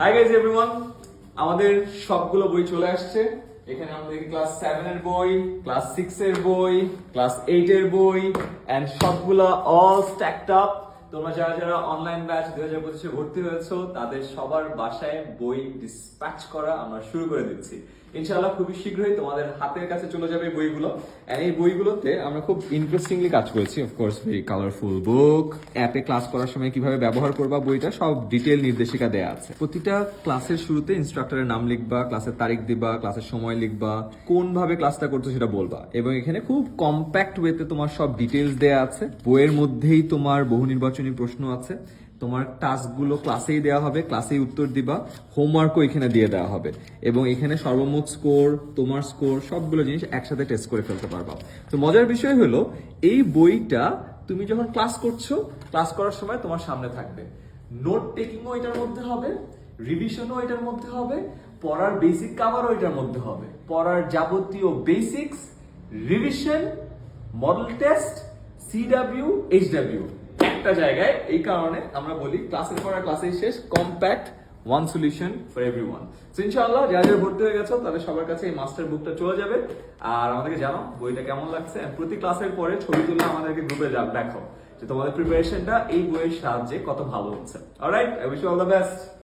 Hi guys everyone আমাদের সবগুলো বই চলে আসছে। এখানে আমাদের ক্লাস সেভেন এর বই ক্লাস সিক্স এর বই ক্লাস এইট এর বই এন্ড সবগুলা অল স্ট্যাকড আপ তোমরা যারা যারা অনলাইন ব্যাচ দুই হাজার পঁচিশে ভর্তি হয়েছো, তাদের সবার বাসায় বই ডিসপ্যাচ করা আমরা শুরু করে দিচ্ছি। ইনশাআল্লাহ খুবই শীঘ্রই তোমাদের হাতের কাছে চলে যাবে বইগুলো। এন্ড এই বইগুলোতে আমরা খুব ইন্টারেস্টিংলি কাজ করেছি অফকোর্স ভেরি কালারফুল বুক অ্যাপে ক্লাস করার সময় কীভাবে ব্যবহার করবা, বইটা সব ডিটেল নির্দেশিকা দেয়া আছে। প্রতিটা ক্লাসের শুরুতে ইনস্ট্রাক্টরের নাম লিখবা ক্লাসের তারিখ দিবা ক্লাসের সময় লিখবা কোন ভাবে ক্লাসটা করছ সেটা বলবা। এবং এখানে খুব কম্প্যাক্ট ওয়েতে তোমার সব ডিটেলস দেয়া আছে। বইয়ের মধ্যেই তোমার বহু নির্বাচনী প্রশ্ন আছে। তোমার টাস্কগুলো ক্লাসেই দেওয়া হবে, ক্লাসেই উত্তর দিবা। হোমওয়ার্কও এখানে দিয়ে দেওয়া হবে। এবং এখানে সর্বমোট স্কোর তোমার স্কোর সবগুলো জিনিস একসাথে টেস্ট করে ফেলতে পারবা। তো মজার বিষয় হলো, এই বইটা তুমি যখন ক্লাস করছ ক্লাস করার সময় তোমার সামনে থাকবে। নোট টেকিংও এটার মধ্যে হবে রিভিশনও এটার মধ্যে হবে, পড়ার বেসিক কাভারও এটার মধ্যে হবে। পড়ার যাবতীয় basics revision model test CW HW একটা জায়গায় এই কারণে আমরা বলি ক্লাসের পর ক্লাসের শেষ compact one solution for every one ইনশাআল্লাহ, যারা যারা ভর্তি হয়ে গেছো, তাদের সবার কাছে এই মাস্টার বুকটা চলে যাবে। আর আমাদেরকে জানো বইটা কেমন লাগছে? প্রতি ক্লাসের পরে ছবি তুলে আমাদেরকে গ্রুপে দেখো যে তোমাদের প্রিপারেশনটা এই বইয়ের সাহায্যে কত ভালো হচ্ছে। Alright I wish you all the best